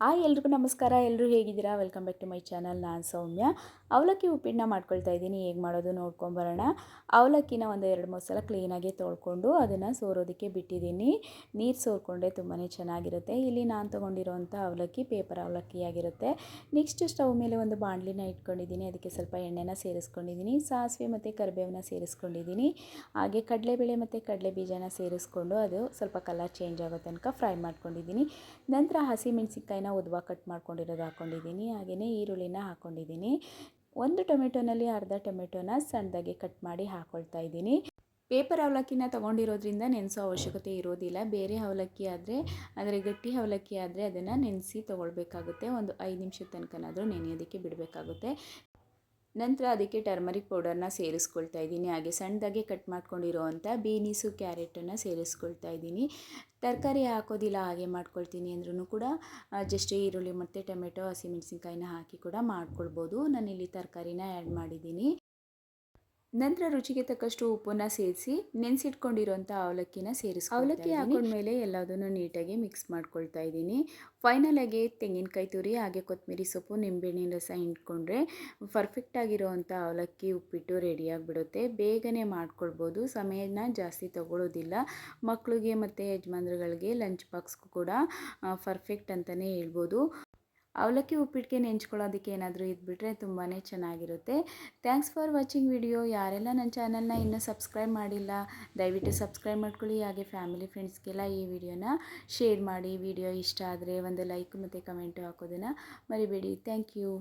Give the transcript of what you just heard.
Hi, ಎಲ್ರಿಗೂ ನಮಸ್ಕಾರ. ಎಲ್ಲರೂ ಹೇಗಿದ್ದೀರಾ? Welcome back to my channel ನಾನು ಸೌಮ್ಯ. ಅವಲಕ್ಕಿ ಉಪ್ಪಿಟ್ಟನ್ನ ಮಾಡ್ಕೊಳ್ತಾ ಇದ್ದೀನಿ. ಹೇಗೆ ಮಾಡೋದು ನೋಡ್ಕೊಂಬರೋಣ ಅವಲಕ್ಕಿನ ಒಂದು ಎರಡು, ಮೂರು ಸಲ ಕ್ಲೀನಾಗಿ ತೊಳ್ಕೊಂಡು ಅದನ್ನು ಸೋರೋದಕ್ಕೆ ಬಿಟ್ಟಿದ್ದೀನಿ. ನೀರು ಸೋರ್ಕೊಂಡೆ ತುಂಬಾ ಚೆನ್ನಾಗಿರುತ್ತೆ. ಇಲ್ಲಿ ನಾನು ತೊಗೊಂಡಿರುವಂಥ ಅವಲಕ್ಕಿ ಪೇಪರ್ ಅವಲಕ್ಕಿ ಆಗಿರುತ್ತೆ ನೆಕ್ಸ್ಟ್ ಸ್ಟವ್ ಮೇಲೆ ಒಂದು ಬಾಣಲಿನ ಇಟ್ಕೊಂಡಿದ್ದೀನಿ. ಅದಕ್ಕೆ ಸ್ವಲ್ಪ ಎಣ್ಣೆನ ಸೇರಿಸ್ಕೊಂಡಿದ್ದೀನಿ. ಸಾಸಿವೆ ಮತ್ತು ಕರಿಬೇವನ್ನ ಸೇರಿಸ್ಕೊಂಡಿದ್ದೀನಿ. ಹಾಗೆ ಕಡಲೆಬೇಳೆ ಮತ್ತು ಕಡಲೆ ಬೀಜನ ಸೇರಿಸ್ಕೊಂಡು ಅದು ಸ್ವಲ್ಪ ಕಲರ್ ಚೇಂಜ್ ಆಗೋ ತನಕ ಫ್ರೈ ಮಾಡ್ಕೊಂಡಿದ್ದೀನಿ. ನಂತರ ಹಸಿ ಮೆಣಸಿನ್ಕಾಯಿನ ಉದ್ವ ಕಟ್ ಮಾಡ್ಕೊಂಡಿರೋದು ಹಾಕ್ಕೊಂಡಿದ್ದೀನಿ ಹಾಗೆಯೇ ಈರುಳ್ಳಿನ ಹಾಕ್ಕೊಂಡಿದ್ದೀನಿ. ಒಂದು ಟೊಮೆಟೊನಲ್ಲಿ ಅರ್ಧ ಟೊಮೆಟೊನ ಸಣ್ಣದಾಗಿ ಕಟ್ ಮಾಡಿ ಹಾಕ್ಕೊಳ್ತಾ ಇದ್ದೀನಿ. ಪೇಪರ್ ಅವಲಕ್ಕಿನ ತೊಗೊಂಡಿರೋದ್ರಿಂದ ನೆನೆಸೋ ಅವಶ್ಯಕತೆ ಇರೋದಿಲ್ಲ. ಬೇರೆ ಅವಲಕ್ಕಿ ಆದರೆ, ಅಂದರೆ ಗಟ್ಟಿ ಅವಲಕ್ಕಿ ಆದರೆ ಅದನ್ನು ನೆನೆಸಿ ತೊಗೊಳ್ಬೇಕಾಗುತ್ತೆ. ಒಂದು ಐದು ನಿಮಿಷದ ತನಕನಾದರೂ ನೆನೆಯೋದಕ್ಕೆ ಬಿಡಬೇಕಾಗುತ್ತೆ. ನಂತರ ಅದಕ್ಕೆ ಟರ್ಮರಿಕ್ ಪೌಡರ್ನ ಸೇರಿಸ್ಕೊಳ್ತಾ ಇದ್ದೀನಿ. ಹಾಗೆ ಸಣ್ಣದಾಗಿ ಕಟ್ ಮಾಡ್ಕೊಂಡಿರೋವಂಥ ಬೀನೀಸು ಕ್ಯಾರೆಟನ್ನು ಸೇರಿಸ್ಕೊಳ್ತಾ ಇದ್ದೀನಿ. ತರಕಾರಿ ಹಾಕೋದಿಲ್ಲ, ಹಾಗೆ ಮಾಡ್ಕೊಳ್ತೀನಿ ಅಂದ್ರೂ ಕೂಡ ಜಸ್ಟ್ ಈರುಳ್ಳಿ ಮತ್ತು ಟೊಮೆಟೊ ಹಸಿಮೆಣಸಿನ್ಕಾಯಿನ ಹಾಕಿ ಕೂಡ ಮಾಡ್ಕೊಳ್ಬೋದು. ನಾನಿಲ್ಲಿ ತರಕಾರಿನ ಆ್ಯಡ್ ಮಾಡಿದ್ದೀನಿ. ನಂತರ ರುಚಿಗೆ ತಕ್ಕಷ್ಟು ಉಪ್ಪನ್ನ ಸೇರಿಸಿ ನೆನೆಸಿಟ್ಕೊಂಡಿರುವಂಥ ಅವಲಕ್ಕಿನ ಸೇರಿಸಿ ಅವಲಕ್ಕಿ ಹಾಕೊಂಡ್ಮೇಲೆ ಎಲ್ಲದನ್ನು ನೀಟಾಗಿ ಮಿಕ್ಸ್ ಮಾಡ್ಕೊಳ್ತಾ ಇದ್ದೀನಿ. ಫೈನಲಾಗಿ ತೆಂಗಿನಕಾಯಿ ತುರಿ ಹಾಗೆ ಕೊತ್ತಂಬರಿ ಸೊಪ್ಪು ನಿಂಬೆಹಣ್ಣಿನ ರಸ ಹಿಂಡ್ಕೊಂಡ್ರೆ ಪರ್ಫೆಕ್ಟಾಗಿರೋವಂಥ ಅವಲಕ್ಕಿ ಉಪ್ಪಿಟ್ಟು ರೆಡಿಯಾಗಿಬಿಡುತ್ತೆ ಬೇಗನೆ ಮಾಡ್ಕೊಳ್ಬೋದು. ಸಮಯನ ಜಾಸ್ತಿ ತಗೊಳ್ಳೋದಿಲ್ಲ ಮಕ್ಕಳಿಗೆ ಮತ್ತು ಯಜಮಾನ್ರುಗಳಿಗೆ ಲಂಚ್ ಬಾಕ್ಸ್ಗೂ ಕೂಡ ಪರ್ಫೆಕ್ಟ್ ಅಂತಲೇ ಹೇಳ್ಬೋದು. ಅವಲಕ್ಕಿ ಉಪ್ಪಿಟ್ಟಿಗೆ ನೆಂಚ್ಕೊಳ್ಳೋದಕ್ಕೆ ಏನಾದರೂ ಇದ್ಬಿಟ್ರೆ ತುಂಬಾ ಚೆನ್ನಾಗಿರುತ್ತೆ. ಥ್ಯಾಂಕ್ಸ್ ಫಾರ್ ವಾಚಿಂಗ್ ವಿಡಿಯೋ ಯಾರೆಲ್ಲ ನನ್ನ ಚಾನಲ್ನ ಇನ್ನೂ ಸಬ್ಸ್ಕ್ರೈಬ್ ಮಾಡಿಲ್ಲ, ದಯವಿಟ್ಟು ಸಬ್ಸ್ಕ್ರೈಬ್ ಮಾಡ್ಕೊಳ್ಳಿ. ಹಾಗೆ ಫ್ಯಾಮಿಲಿ ಫ್ರೆಂಡ್ಸ್ಗೆಲ್ಲ ಈ ವಿಡಿಯೋನ ಶೇರ್ ಮಾಡಿ. ವಿಡಿಯೋ ಇಷ್ಟ ಆದರೆ ಒಂದು ಲೈಕ್ ಮತ್ತು ಕಮೆಂಟು ಹಾಕೋದನ್ನು ಮರಿಬೇಡಿ. Thank you